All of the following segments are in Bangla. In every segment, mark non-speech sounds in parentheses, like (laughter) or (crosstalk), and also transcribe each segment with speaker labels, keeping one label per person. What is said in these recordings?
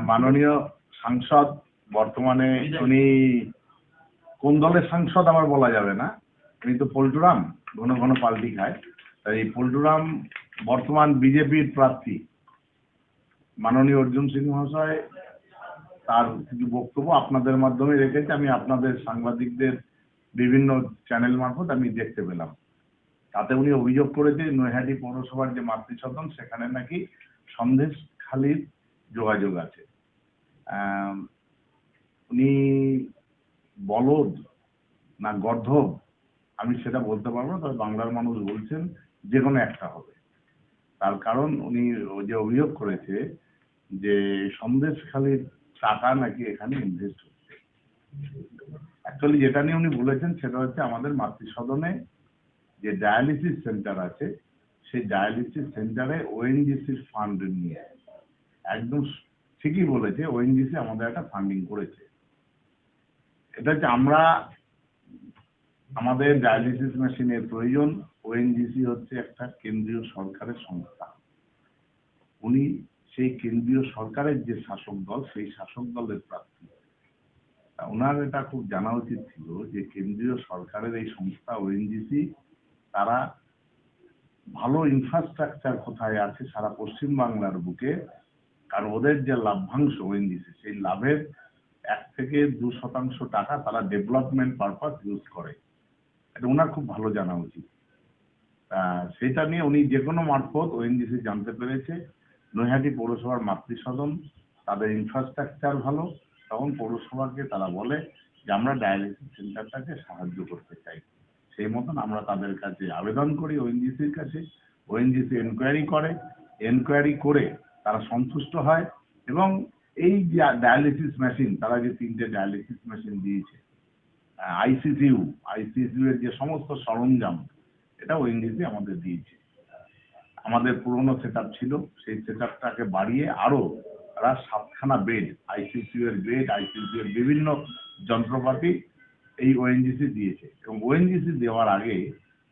Speaker 1: মাননীয় সাংসদ, বর্তমানে উনি কোন দলের সাংসদ আমার বলা যাবে না। উনি তো পল্টুরাম, ঘন ঘন পাল্টি খায়। তাই এই পল্টুরাম বর্তমান বিজেপির প্রার্থী। মাননীয় অর্জুন সিং মহাশয় তার কিছু বক্তব্য আপনাদের মাধ্যমে রেখেছে। আমি আপনাদের সাংবাদিকদের বিভিন্ন চ্যানেল মারফত আমি দেখতে পেলাম। তাতে উনি অভিযোগ করেছে, নৈহাটি পৌরসভার যে মাতৃসদন, সেখানে নাকি সন্দেশ খালির যোগাযোগ আছে। উনি বলদ না গর্ধব, আমি সেটা বলতে পারব তবে বাংলার মানুষ বলছেন যে কোনো একটা হবে। তার কারণ উনি যে অভিযোগ করেছে যে সন্দেশ খালির টাকা নাকি এখানে ইনভেস্ট হচ্ছে। অ্যাকচুয়ালি যেটা নিয়ে উনি বলেছেন সেটা হচ্ছে আমাদের মাতৃসদনে যে ডায়ালিসিস সেন্টার আছে, সেই ডায়ালিসিস সেন্টারে ওএনজিসির ফান্ড নিয়ে একদম ঠিকই বলেছে ওএনজিসি আমাদের একটা ফান্ডিং করেছে। এটা হচ্ছে আমরা, আমাদের ডায়ালিসিস মেশিনের প্রয়োজন ওএনজিসি হচ্ছে একটা কেন্দ্রীয় সরকারের সংস্থা। উনি সেই কেন্দ্রীয় সরকারের যে শাসক দল, সেই শাসক দলের প্রার্থী। ওনার এটা খুব জানা উচিত ছিল যে কেন্দ্রীয় সরকারের এই সংস্থা ওএনজিসি তারা ভালো ইনফ্রাস্ট্রাকচার কোথায় আছে, সারা পশ্চিম বাংলার বুকে কারণ ওদের যে লাভ্যাংশ ওএনজিসি সেই লাভের এক থেকে দু শতাংশ টাকা তারা ডেভেলপমেন্ট পারপাস ইউজ করে। এটা ওনার খুব ভালো জানা উচিত। সেটা নিয়ে উনি যে কোনো মারফত ওএনজিসি জানতে পেরেছে। নৈহাটি পৌরসভার মাতৃসদন তাদের ইনফ্রাস্ট্রাকচার ভালো, তখন পৌরসভাকে তারা বলে যে, আমরা ডায়ালিসিস সেন্টারটাকে সাহায্য করতে চাই। সেই মতন আমরা তাদের কাছে আবেদন করি ওএনজিসির কাছে। ওএনজিসি এনকোয়ারি করে। এনকোয়ারি করে তারা সন্তুষ্ট হয় এবং এই যে ডায়ালিসিস মেশিন তারা যে তিনটে ডায়ালিসিস মেশিন দিয়েছে আইসিসিউ আইসিসিউ এর যে সমস্ত সরঞ্জাম এটা ওএনজিসি আমাদের দিয়েছে। আমাদের পুরনো সেট ছিল, সেই সেট বাড়িয়ে আরও তারা সাতখানা বেড আইসিসিউ এর বেড আইসিসিউ এর বিভিন্ন যন্ত্রপাতি এই ওএনজিসি দিয়েছে। এবং ওএনজিসি দেওয়ার আগে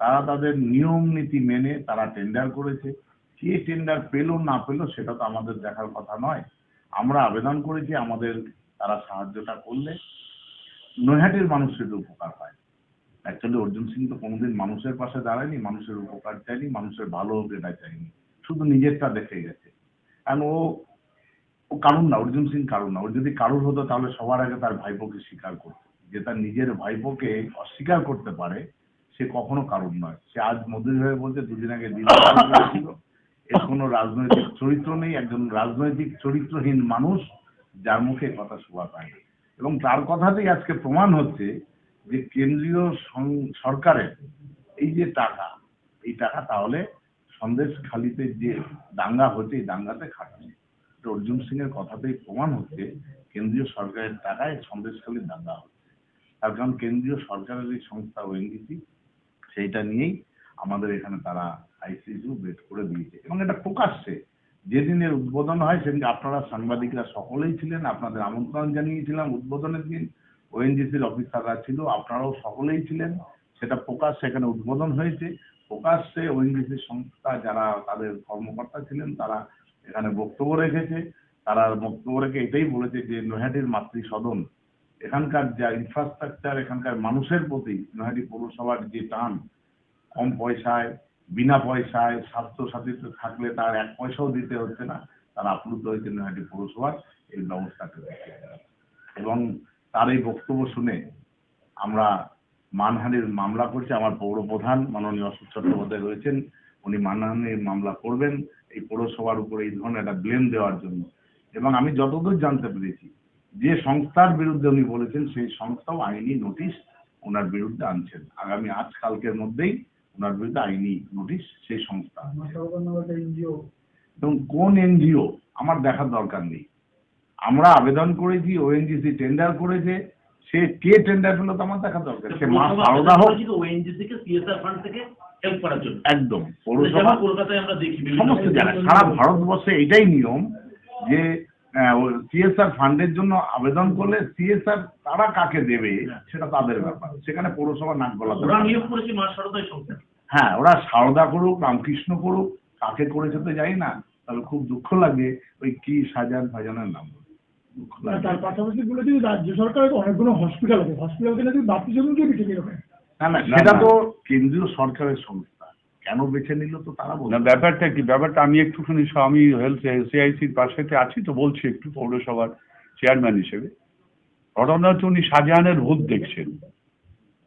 Speaker 1: তারা তাদের নিয়ম নীতি মেনে তারা টেন্ডার করেছে। কে টেন্ডার পেল না পেল সেটা তো আমাদের দেখার কথা নয়। আমরা আবেদন করেছি, আমাদের তারা সাহায্যটা করলে। নৈহাটির মানুষের উপকার হয় অ্যাকচুয়ালি অর্জুন সিং তো কোনোদিন মানুষের পাশে দাঁড়ায়নি, মানুষের উপকার চাইনি মানুষের ভালো হোক এটা চাইনি শুধু নিজেরটা দেখে গেছে। কারণ ও ও কারুর না, অর্জুন সিং কারুর না। ওর যদি কারুর হতো, তাহলে সবার আগে তার ভাইপোকে স্বীকার করতো। যে তার নিজের ভাইপোকে অস্বীকার করতে পারে, সে কখনো কারুর নয়। সে আজ মধুর হয়ে বলছে, দুদিন আগে দিন ছিল। এর কোনো রাজনৈতিক চরিত্র নেই, একজন রাজনৈতিক চরিত্রহীন মানুষ যার মুখে কথা শোভা পায়। এবং তার কথাতেই আজকে প্রমাণ হচ্ছে যে কেন্দ্রীয় সরকারের এই যে টাকা, এই টাকা তাহলে সন্দেশ খালিতে যে দাঙ্গা হচ্ছে, এই দাঙ্গাতে এটা অর্জুন সিং এর কথাতেই প্রমাণ হচ্ছে কেন্দ্রীয় সরকারের টাকায় সন্দেশখালীর দাঙ্গা হচ্ছে তার কারণ কেন্দ্রীয় সরকারের এই সংস্থা ওএনডিসি সেইটা নিয়েই আমাদের এখানে তারা আইসিইউ বেড করে দিয়েছে এবং এটা প্রকাশ্যে। যেদিনের উদ্বোধন হয় সেদিন আপনারা সাংবাদিকরা সকলেই ছিলেন, আপনাদের আমন্ত্রণ জানিয়েছিলাম উদ্বোধনের দিন। ওএনজিসির অফিসাররা ছিল, আপনারাও সকলেই ছিলেন। সেটা প্রকাশ্যে এখানে উদ্বোধন হয়েছে। প্রকাশ্যে ওএনজিসির সংস্থা যারা তাদের কর্মকর্তা ছিলেন, তারা এখানে বক্তব্য রেখেছে। তারা বক্তব্য রেখে এটাই বলেছে যে নৈহাটির মাতৃ সদন এখানকার যা ইনফ্রাস্ট্রাকচার এখানকার মানুষের প্রতি নৈহাটি পৌরসভার যে টান, কম পয়সায় বিনা পয়সায় স্বাস্থ্য সাথীতে থাকলে তার এক পয়সাও দিতে হচ্ছে না। তারা আপ্লুত হয়েছে নৈহাটি পৌরসভার এই ব্যবস্থাকে এবং তার এই বক্তব্য শুনে আমরা মানহানির মামলা করছি। আমার পৌর প্রধান মাননীয় অশোক চট্টোপাধ্যায় রয়েছেন, উনি মানহানির মামলা করবেন এই পৌরসভার উপরে এই ধরনের একটা ব্লেম দেওয়ার জন্য। এবং আমি যতদূর জানতে পেরেছি, যে সংস্থার বিরুদ্ধে উনি বলেছেন, সেই সংস্থাও আইনি নোটিশ ওনার বিরুদ্ধে আনছেন। আগামী আজকালকের মধ্যেই ওনার বিরুদ্ধে আইনি নোটিশ সেই সংস্থা এবং কোন এনজিও? আমার দেখার দরকার নেই। আমরা আবেদন করেছি ওএনজিসি টেন্ডার করেছে সে কে টেন্ডার পেল তো আমার দেখার দরকার সে মা সারদা হোক।
Speaker 2: ওএনজি থেকে সিএসআর ফান্ড থেকে হেল্প করার জন্য।
Speaker 1: একদম। পৌরসভা
Speaker 2: কলকাতায় আমরা দেখি
Speaker 1: সমস্ত জায়গায়। সারা ভারতবর্ষে এটাই নিয়ম যে সিএসআর ফান্ডের জন্য আবেদন করলে সিএসআর তারা কাকে দেবে? সেটা তাদের ব্যাপার। সেখানে পৌরসভা নাক গলাতে হ্যাঁ ওরা সারদা করুক রামকৃষ্ণ করুক কাকে করেছে তো জানি না তাহলে খুব দুঃখ লাগে ওই কি সাজান ফাজানের নাম।
Speaker 3: তার পাশাপাশি বলেছি রাজ্য সরকারের অনেকগুলো হসপিটাল আছে। হসপিটালকে নাকি বাপ্তি জমিকে বেছে নিল
Speaker 1: না না সেটা তো কেন্দ্রীয় সরকারের সংস্থা কেন বেছে নিল তো তারা
Speaker 4: না, ব্যাপারটা কি? ব্যাপারটা আমি একটুখানি আমি হেলথ সিআইসির পাশেতে আছি তো বলছি একটু পৌরসভার চেয়ারম্যান হিসেবে। ঘটনা উনি শাহজাহানের ভূত দেখছেন।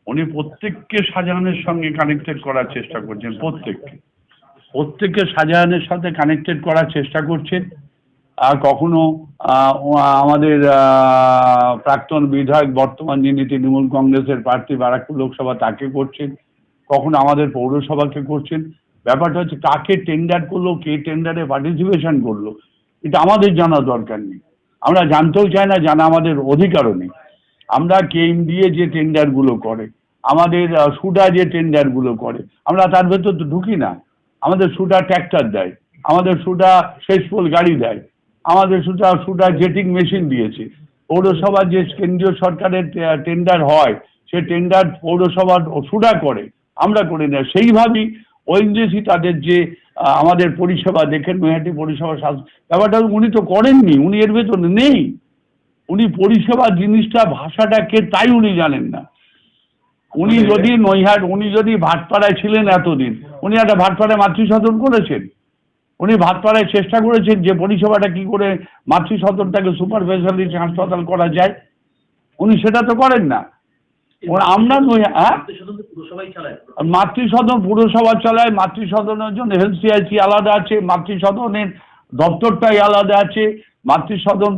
Speaker 4: উনি প্রত্যেককে শাহজাহানের সঙ্গে কানেক্টেড করার চেষ্টা করছেন, প্রত্যেককে। প্রত্যেককে শাহজাহানের সাথে কানেক্টেড করার চেষ্টা করছেন। আর কখনো আমাদের প্রাক্তন বিধায়ক, বর্তমান যিনি তৃণমূল কংগ্রেসের প্রার্থী, বারাকপুর লোকসভা, তাকে করছেন। কখনো আমাদের পৌরসভাকে করছেন। ব্যাপারটা হচ্ছে কাকে টেন্ডার করল, কে টেন্ডারে পার্টিসিপেশন করল, এটা আমাদের জানা দরকার নেই। আমরা জানতেও চাই না, জানা আমাদের অধিকারও নেই। আমরা কেম দিয়ে যে টেন্ডারগুলো করে, আমাদের সুডা যে টেন্ডারগুলো করে, আমরা তার ভেতর তো ঢুকি না। আমাদের সুডা ট্র্যাক্টর দেয়, আমাদের সুডা শেষ পোল গাড়ি দেয়, আমাদের সুটা সুটা জেটিং মেশিন দিয়েছে। পৌরসভার যে কেন্দ্রীয় সরকারের টেন্ডার হয়, সে টেন্ডার পৌরসভা সুডা করে। আমরা করি না সেইভাবেই ওএনজিসি তাদের যে আমাদের পরিষেবা দেখেন নৈহাটি পরিষেবা ব্যাপারটা উনি তো করেননি উনি এর ভেতরে নেই। উনি পরিষেবা জিনিসটা ভাষাটাকে তাই উনি জানেন না। উনি যদি নৈহাট উনি যদি ভাটপাড়ায় ছিলেন এতদিন উনি একটা ভাটপাড়ায় মাতৃসদন করেছেন। উনি ভাটপাড়ায় চেষ্টা করেছেন যে পরিষেবাটা কি করে মাতৃসদনটাকে সুপার স্পেশালিটি হাসপাতাল করা যায়। উনি সেটা তো করেন না। আমরা নই হ্যাঁ? মাতৃসদন পুরসভা চালায় মাতৃসদনের জন্য হেলথ সিআইসি আলাদা আছে মাতৃসদনের দপ্তরটাই আলাদা আছে মাতৃসদন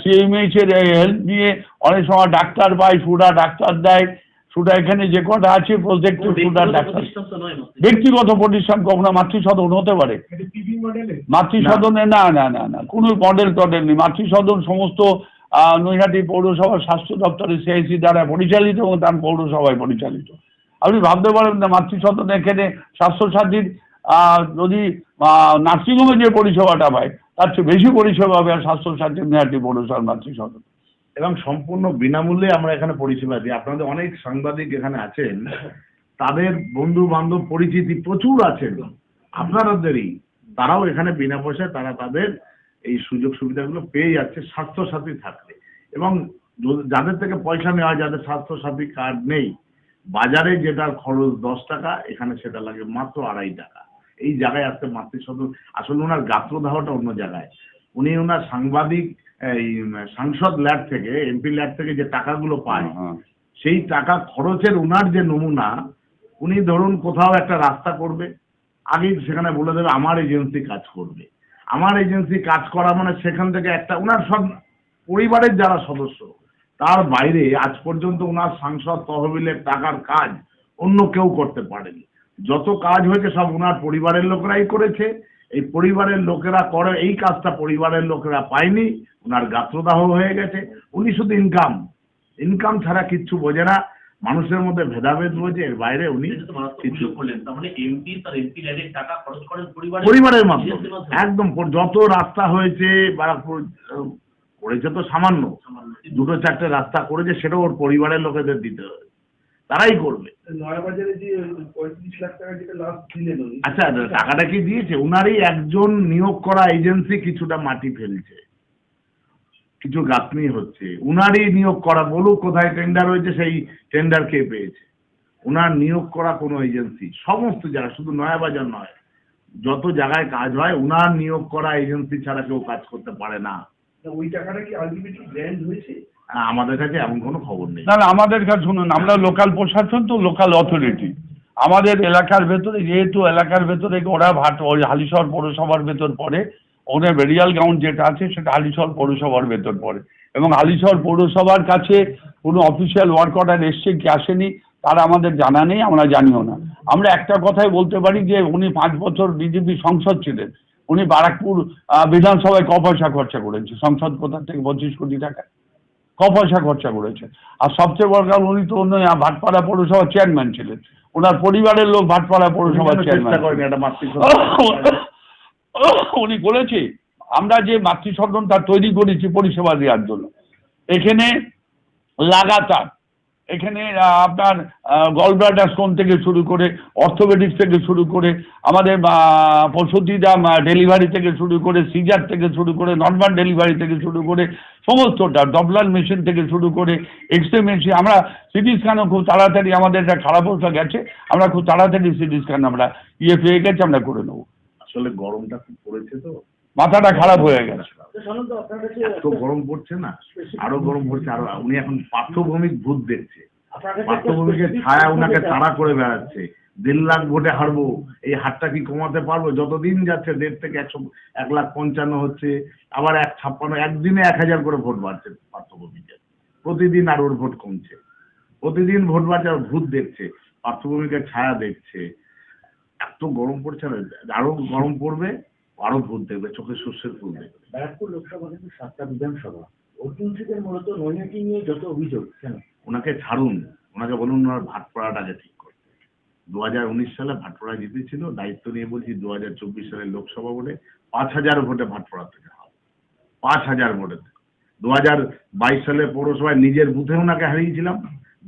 Speaker 4: সিএমএইচ এর হেল্প নিয়ে অনেক সময় ডাক্তার পায় সুডা ডাক্তার দেয় সুডা এখানে যে কটা আছে প্রজেক্টে সুডা ডাক্তার। ব্যক্তিগত প্রতিষ্ঠান কখনো মাতৃসদন হতে পারে। মাতৃসদনে না না না না কোনো মডেল টডেল নেই। মাতৃসদন সমস্ত নৈহাটি পৌরসভার স্বাস্থ্য দপ্তরের সিআইসি দ্বারা পরিচালিত এবং তার পৌরসভায় পরিচালিত। আপনি ভাবতে পারেন না মাতৃসদন এখানে স্বাস্থ্যসাথীর যদি নার্সিংহোমে যে পরিষেবাটা পায়, তার চেয়ে বেশি পরিষেবা হবে আর স্বাস্থ্যসাথীর নৈহাটি পৌরসভার মাতৃসদন
Speaker 1: এবং সম্পূর্ণ বিনামূল্যে আমরা এখানে পরিষেবা দিই। আপনাদের অনেক সাংবাদিক এখানে আছেন। তাদের বন্ধু বান্ধব পরিচিতি প্রচুর আছেন। আপনাদেরই, তারাও এখানে বিনা পয়সায় তারা তাদের এই সুযোগ সুবিধাগুলো পেয়ে যাচ্ছে স্বাস্থ্য সাথী থাকলে। এবং যাদের থেকে পয়সা নেওয়া হয়, যাদের স্বাস্থ্য সাথী কার্ড নেই বাজারে যেটার খরচ দশ টাকা এখানে সেটা লাগে মাত্র আড়াই টাকা। এই জায়গায় আসতে মাতৃসদন আসলে ওনার গাত্রদাহটা অন্য জায়গায়। উনি ওনার সাংবাদিক এই সাংসদ ল্যাব থেকে এমপি ল্যাব থেকে যে টাকাগুলো পায়
Speaker 4: হ্যাঁ
Speaker 1: সেই টাকা খরচের ওনার যে নমুনা উনি ধরুন কোথাও একটা রাস্তা করবে আগেই সেখানে বলে দেবে আমার এজেন্সি কাজ করবে। আমার এজেন্সি কাজ করা মানে সেখান থেকে একটা, উনার সব পরিবারের যারা সদস্য, তার বাইরে আজ পর্যন্ত উনার সাংসদ তহবিলের টাকার কাজ অন্য কেউ করতে পারেনি। যত কাজ হয়েছে সব উনার পরিবারের লোকেরাই করেছে। এই পরিবারের লোকেরা করে, এই কাজটা পরিবারের লোকেরা পায়নি, উনার গাত্রদাহ হয়ে গেছে। উনি শুধু ইনকাম ইনকাম ছাড়া কিচ্ছু বোঝে না। মানুষের মধ্যে ভেদাভেদ রয়েছে এর বাইরে উনি
Speaker 2: মানে
Speaker 1: পরিবারের মাধ্যমে। একদম যত রাস্তা হয়েছে বারাকপুর করেছে তো
Speaker 2: সামান্য।
Speaker 1: দুটো চারটে রাস্তা করেছে সেটাও ওর পরিবারের লোকেদের দিতে হবে। তারাই করবে।
Speaker 5: নয়াবাজারে যে পঁয়ত্রিশ লাখ টাকা যেটা লাস্ট দিলেন উনি।
Speaker 1: আচ্ছা টাকাটা কি দিয়েছে? উনারই একজন নিয়োগ করা এজেন্সি কিছুটা মাটি ফেলছে। কিছু গাঁথনি হচ্ছে। উনারই নিয়োগ করা বলুক কোথায় টেন্ডার হয়েছে সেই টেন্ডার কে পেয়েছে। উনার নিয়োগ করা কোনো এজেন্সি সমস্ত জায়গায় শুধু নয়াবাজার নয় যত জায়গায় কাজ হয় উনার নিয়োগ করা এজেন্সি ছাড়া কেউ কাজ করতে পারে না।
Speaker 5: ওই টাকাটা কি আলটিমেটলি গ্র্যান্ড হয়েছে?
Speaker 1: আমাদের কাছে এমন কোনো খবর নেই।
Speaker 4: না না আমাদের কাছে শুনুন আমরা লোকাল প্রশাসন তো লোকাল অথরিটি আমাদের এলাকার ভেতরে যেহেতু এলাকার ভেতরে ওরা ভাট ওই হালিশহর পৌরসভার ভেতর পড়ে ওদের বেরিয়াল গ্রাউন্ড যেটা আছে সেটা হালিশহর পৌরসভার ভেতর পড়ে। এবং হালিশহর পৌরসভার কাছে কোনো অফিসিয়াল ওয়ার্ক অর্ডার এসছে কি আসেনি তারা আমাদের জানা নেই আমরা জানিও না। আমরা একটা কথাই বলতে পারি যে উনি পাঁচ বছর বিজেপি সংসদ ছিলেন। উনি বারাকপুর বিধানসভায় ক পয়সা খরচা করেছে? সংসদ কোথা থেকে? পঁচিশ কোটি টাকা। ক পয়সা খরচা করেছে? আর সবচেয়ে বড় কারণ উনি তো অন্য ভাটপাড়া পৌরসভার চেয়ারম্যান ছিলেন। ওনার পরিবারের লোক ভাটপাড়া পৌরসভার চেয়ারম্যান (laughs)
Speaker 1: চেষ্টা করেন একটা মাতৃ
Speaker 4: উনি বলেছে আমরা যে মাতৃসদনটা তৈরি করেছি পরিষেবা দেওয়ার জন্য এখানে লাগাতার এখানে আপনার গলব্লাডার স্টোন থেকে শুরু করে অর্থোপেডিক্স থেকে শুরু করে আমাদের আহ, প্রসূতিরা ডেলিভারি থেকে শুরু করে সিজার থেকে শুরু করে নর্মাল ডেলিভারি থেকে শুরু করে সমস্তটা ডবলার মেশিন থেকে শুরু করে এক্স রে মেশিন আমরা সিটি স্ক্যানও খুব তাড়াতাড়ি আমাদের একটা খারাপ অবস্থা গেছে আমরা খুব তাড়াতাড়ি সিটি স্ক্যান আমরা ইয়ে পেয়ে গেছে আমরা করে নেব।
Speaker 1: আসলে গরমটা খুব পড়েছে তো।
Speaker 4: মাথাটা খারাপ হয়ে গেছে।
Speaker 1: এত গরম পড়ছে না আরও গরম পড়ছে আরও উনি এখন পার্থভূমিক ভূত দেখছে। পার্থভূমিকের
Speaker 5: specific
Speaker 1: ছায়া
Speaker 5: যেটা-
Speaker 1: তাড়া করে বেড়াচ্ছে। দেড় লাখ ভোটে হারবো এই হারটা কি কমাতে পারব? যতদিন যাচ্ছে দেড় থেকে একশো এক লাখ পঞ্চান্ন হচ্ছে আবার এক ছাপ্পান্ন একদিনে এক হাজার করে ভোট বাড়ছে পার্থভূমিকের। প্রতিদিন আর ওর ভোট কমছে। প্রতিদিন ভোট বাড়ছে আর ভূত দেখছে পার্থভূমিকের ছায়া দেখছে। এত গরম পড়ছে না আরও গরম পড়বে আরও ভূত দেখবে চোখে শস্যের ফুল দেখবে।
Speaker 5: ব্যারাকপুর লোকসভা কিন্তু সাতটা বিধানসভা। অর্জুন সিংয়ের মূলত নৈহাটি নিয়ে যত অভিযোগ কেন?
Speaker 1: ওনাকে ছাড়ুন ওনাকে বলুন ওনার ভাটপড়াটাকে ঠিক করতে। দু হাজার উনিশ সালে ভাটপড়া জিতেছিল দায়িত্ব নিয়ে বলছি দু হাজার চব্বিশ সালের লোকসভা ভোটে পাঁচ হাজার ভোটে ভাটপড়া থেকে হবে পাঁচ হাজার ভোটে। দু হাজার বাইশ সালে পৌরসভায় নিজের বুথে ওনাকে হারিয়েছিলাম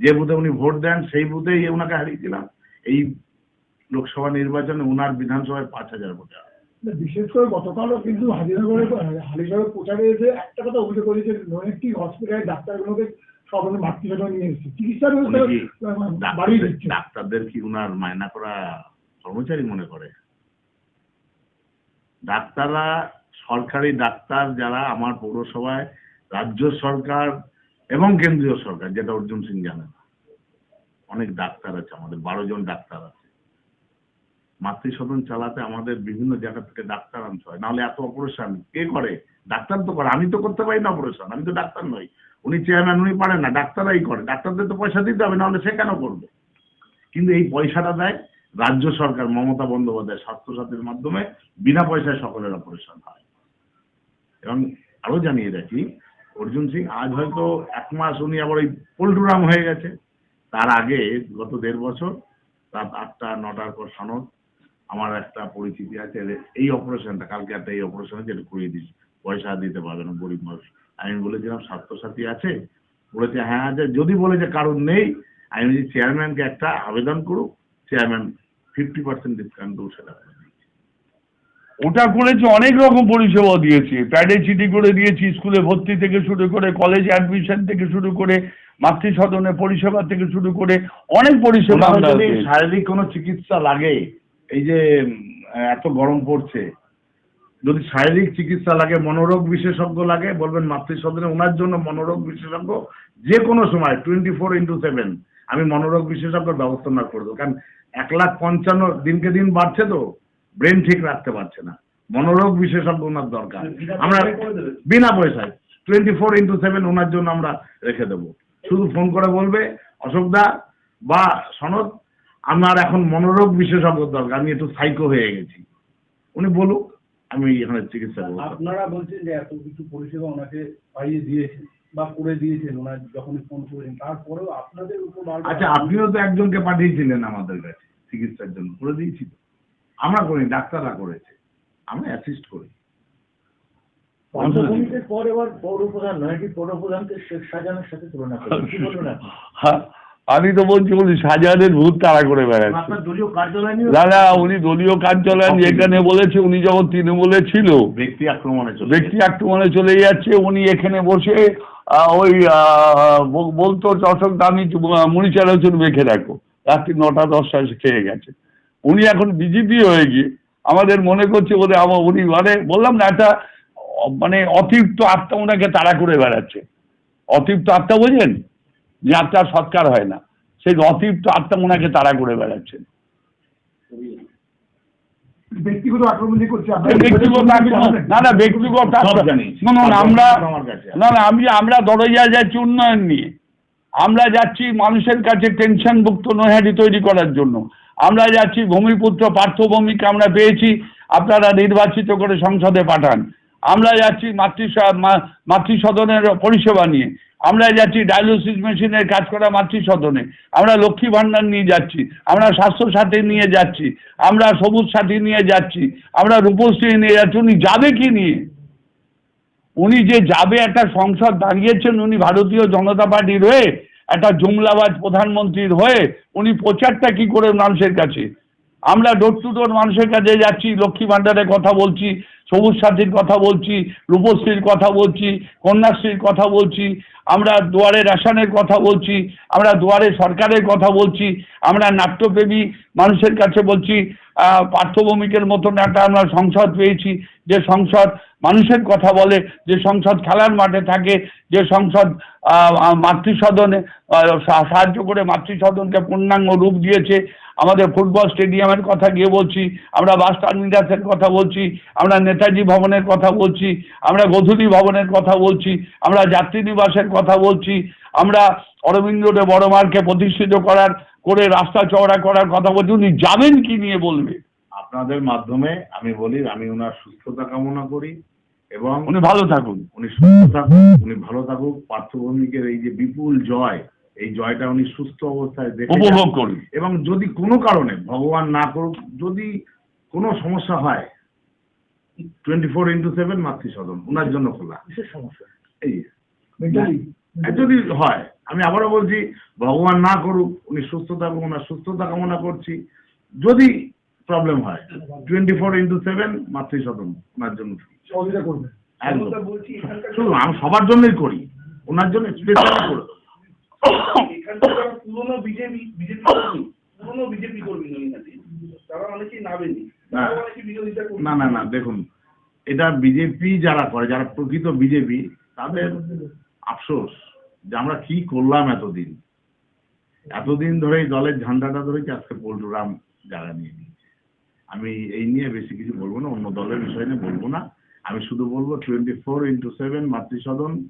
Speaker 1: যে বুথে উনি ভোট দেন সেই বুথেই ওনাকে হারিয়েছিলাম। এই লোকসভা নির্বাচনে ওনার বিধানসভায় পাঁচ হাজার ভোটে
Speaker 3: বিশেষ করে গতকালও কিন্তু হাজিরাগড়ে হালিগড়ে প্রচারে এসে একটা কথা অভিযোগ করেছে নৈহাটি হসপিটালে ডাক্তারগুলোকে সব আমি মাতৃভাষা নিয়ে এসেছি। চিকিৎসা ব্যবস্থা বাড়িয়ে
Speaker 1: ডাক্তারদের-
Speaker 3: দিচ্ছে।
Speaker 1: ডাক্তারদের কি উনার মায়না করা কর্মচারী মনে করে? ডাক্তাররা সরকারি ডাক্তার যারা আমার পৌরসভায় রাজ্য সরকার এবং কেন্দ্রীয় সরকার যেটা অর্জুন সিং জানে না। অনেক ডাক্তার আছে আমাদের বারো জন ডাক্তার আছে। মাতৃসদন চালাতে আমাদের বিভিন্ন জায়গা থেকে ডাক্তার আনতে হয়। নাহলে এত অপারেশন কে করে? ডাক্তার তো করে। আমি তো করতে পারি না অপারেশন আমি তো ডাক্তার নই। উনি চেয়ারম্যান উনি পারেন না, ডাক্তাররাই করে। ডাক্তারদের তো পয়সা দিতে হবে, নাহলে সে কেন করবে? কিন্তু এই পয়সাটা দেয় রাজ্য সরকার, মমতা বন্দ্যোপাধ্যায় স্বাস্থ্যসাথীর মাধ্যমে বিনা পয়সায় সকলের অপারেশন হয়। এবং আরও জানিয়ে রাখি, অর্জুন সিং, আজ হয়তো এক মাস উনি আবার ওই পল্টুরাম হয়ে গেছে। তার আগে গত দেড় বছর রাত আটটা, নটার পর সনদ আমার একটা পরিচিতি আছে এই অপারেশনটা কালকে একটা এই অপারেশন যেটা করিয়ে দিস পয়সা দিতে পারবে না গরিব মানুষ। আমি বলেছিলাম স্বাস্থ্যসাথী আছে? বলেছে হ্যাঁ আছে। যদি বলেছে কারণ নেই আমি বলছি চেয়ারম্যানকে একটা আবেদন করুক চেয়ারম্যান ফিফটি পার্সেন্ট ডিসকাউন্ট দেবো সেটা
Speaker 4: ওটা করেছে অনেক রকম পরিষেবা দিয়েছি। প্যাডে চিঠি করে দিয়েছি স্কুলে ভর্তি থেকে শুরু করে কলেজ অ্যাডমিশন থেকে শুরু করে মাতৃসদনের পরিষেবা থেকে শুরু করে অনেক পরিষেবা।
Speaker 1: শারীরিক কোনো চিকিৎসা লাগে এই যে এত গরম পড়ছে যদি শারীরিক চিকিৎসা লাগে মনোরোগ বিশেষজ্ঞ লাগে বলবেন মাতৃসদনে ওনার জন্য মনোরোগ বিশেষজ্ঞ যে কোনো সময় টোয়েন্টি ফোর ইন্টু সেভেন আমি মনোরোগ বিশেষজ্ঞর ব্যবস্থা না করে দেবো। কারণ এক লাখ পঞ্চান্ন দিনকে দিন বাড়ছে তো ব্রেন ঠিক রাখতে পারছে না। মনোরোগ বিশেষজ্ঞ ওনার দরকার। আমরা বিনা পয়সায় টোয়েন্টি ফোর ইন্টু সেভেন ওনার জন্য আমরা রেখে দেবো। শুধু ফোন করে বলবে অশোকদা বা সনদ আমার এখন মনোরোগ বিশেষজ্ঞ দরকার আমি একটু সাইকো হয়ে গেছি। উনি বলুক আমি এখানে চিকিৎসা করব
Speaker 5: আপনারা বলছেন যে এত কিছু পরিষেবা ওনাকে পাইয়ে দিয়েছেন বা করে দিয়েছেন ওনার যখনই ফোন করেছেন তারপরেও আপনাদের উপর
Speaker 1: আচ্ছা আপনিও তো একজনকে পাঠিয়েছিলেন আমাদের কাছে চিকিৎসার জন্য করে দিয়েছি তো। আমরা করি ডাক্তাররা করেছে। আমরা অ্যাসিস্ট করি।
Speaker 5: পঞ্চভূমিকের পর এবার পৌরপ্রধান নয়টি পৌরপ্রধানকে শেখ শাহজাহানের সাথে তুলনা করেন? কি বলুন
Speaker 4: হ্যাঁ, আমি তো বলছি বলি শাহজাহানের ভূত তারা করে বেড়াচ্ছে।
Speaker 1: নিয়ে
Speaker 4: দাদা উনি দলীয় কার্যালয় যেখানে বলেছে উনি যখন তৃণমূলে ছিল
Speaker 1: ব্যক্তি আক্রমণে
Speaker 4: ব্যক্তি আক্রমণে চলে যাচ্ছে উনি এখানে বসে ওই বলতো চশক দামি মুড়ি চানাচুর মেখে রাখো। রাত্রি নটা দশটা খেয়ে গেছে। উনি এখন বিজেপি হয়ে গিয়ে আমাদের মনে করছে বোধহয় আমার উনি মানে বললাম না একটা মানে অতিরিক্ত আত্মা ওনাকে তাড়া করে বেড়াচ্ছে। অতিরিক্ত আত্মা বোঝেন? যে আত্মার সৎকার হয় না। সেই অতিরিক্ত আত্মা ওনাকে তাড়া করে বেড়াচ্ছেন।
Speaker 3: ব্যক্তিগত আক্রমণ করছে
Speaker 4: না না ব্যক্তিগত
Speaker 1: সব
Speaker 4: আক্রমণ
Speaker 1: জানি।
Speaker 4: শুনুন
Speaker 1: সব
Speaker 4: আমরা
Speaker 1: আমার কাছে আছে।
Speaker 4: না না আমি আমরা দরজা যাচ্ছি উন্নয়ন নিয়ে। আমরা যাচ্ছি মানুষের কাছে টেনশন মুক্ত নৈহাটি তৈরি করার জন্য। আমরা যাচ্ছি ভূমিপুত্র পার্থভূমিকে আমরা পেয়েছি। আপনারা নির্বাচিত করে সংসদে পাঠান। আমরা যাচ্ছি মাতৃ মাতৃসদনের পরিষেবা নিয়ে। আমরা যাচ্ছি ডায়ালিসিস মেশিনের কাজ করা মাতৃসদনে আমরা লক্ষ্মী ভাণ্ডার নিয়ে যাচ্ছি, আমরা স্বাস্থ্য সাথী নিয়ে যাচ্ছি, আমরা সবুজ সাথী নিয়ে যাচ্ছি, আমরা রূপশ্রী নিয়ে যাচ্ছি, উনি যাবে কি নিয়ে? উনি যে যাবে, একটা সংসদ দাঁড়িয়েছেন, উনি ভারতীয় জনতা পার্টির হয়ে, একটা জুমলাবাজ প্রধানমন্ত্রীর হয়ে, উনি প্রচারটা কি করে মানুষের কাছে? আমরা ডোর টু ডোর মানুষের কাছে যাচ্ছি, লক্ষ্মী ভাণ্ডারের কথা বলছি সবুজ সাথীর কথা বলছি, রূপশ্রীর কথা বলছি, কন্যাশ্রীর কথা বলছি, আমরা দুয়ারে রেশনের কথা বলছি, আমরা দুয়ারে সরকারের কথা বলছি, আমরা নাট্যপ্রেমী মানুষের কাছে বলছি পার্থভূমিকের মতন একটা আমরা সংসদ পেয়েছি। যে সংসদ মানুষের কথা বলে, যে সংসদ খেলার মাঠে থাকে, যে সংসদ মাতৃসদনে সাহায্য করে মাতৃসদনকে পূর্ণাঙ্গ রূপ দিয়েছে। আমাদের ফুটবল স্টেডিয়ামের কথা গিয়ে বলছি, আমরা বাস টার্মিনাসের কথা বলছি, আমরা নেতাজি ভবনের কথা বলছি, আমরা গধূলি ভবনের কথা বলছি, আমরা যাত্রী নিবাসের কথা বলছি আমরা অরবিন্দ বড় মার্কে প্রতিষ্ঠিত করার করে রাস্তা চওড়া করার কথা বলছি উনি যাবেন কি নিয়ে বলবে?
Speaker 1: আপনাদের মাধ্যমে আমি বলি আমি ওনার সুস্থতা কামনা করি এবং
Speaker 4: উনি ভালো থাকুন।
Speaker 1: উনি সুস্থ থাকুক উনি ভালো থাকুক। পার্থভূমিকের এই যে বিপুল জয় এই জয়টা উনি সুস্থ অবস্থায় দেখে
Speaker 4: উপভোগ করুন।
Speaker 1: এবং যদি কোনো কারণে ভগবান না করুক যদি কোনো সমস্যা হয় twenty four into seven Matrisadan ওনার জন্য খোলা।
Speaker 3: বিশেষ সমস্যা।
Speaker 1: এই যদি হয় আমি আবারও বলছি ভগবান না করুক উনি সুস্থ থাকুক ওনার সুস্থতা কামনা করছি। যদি প্রবলেম হয় twenty four into seven Matrisadan ওনার জন্য। শুধু আমি সবার জন্যই করি ওনার জন্য স্পেশালি করে দেবো।
Speaker 5: এখানকার যারা পুরনো বিজেপি বিজেপি পুরনো বিজেপি কর্মী তারা অনেকেই নামেনি। তারা অনেকে বিরোধিতা করছে।
Speaker 1: না না না দেখুন এটা বিজেপি যারা করে যারা প্রকৃত বিজেপি তাদের আফসোস। যে আমরা কি করলাম এতদিন? এতদিন ধরে এই দলের ঝান্ডাটা ধরেছি আজকে পল্টুরাম জায়গা নিয়ে নিয়েছে? আমি এই নিয়ে বেশি কিছু বলব না অন্য দলের বিষয় নিয়ে বলব না। আমি শুধু বলব twenty four into seven Matrisadan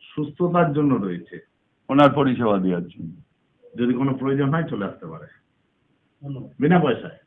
Speaker 1: সুস্থতার জন্য রয়েছে।
Speaker 4: ওনার পরিষেবা দেওয়ার জন্য।
Speaker 1: যদি কোনো প্রয়োজন হয় চলে আসতে পারে। বিনা পয়সায়।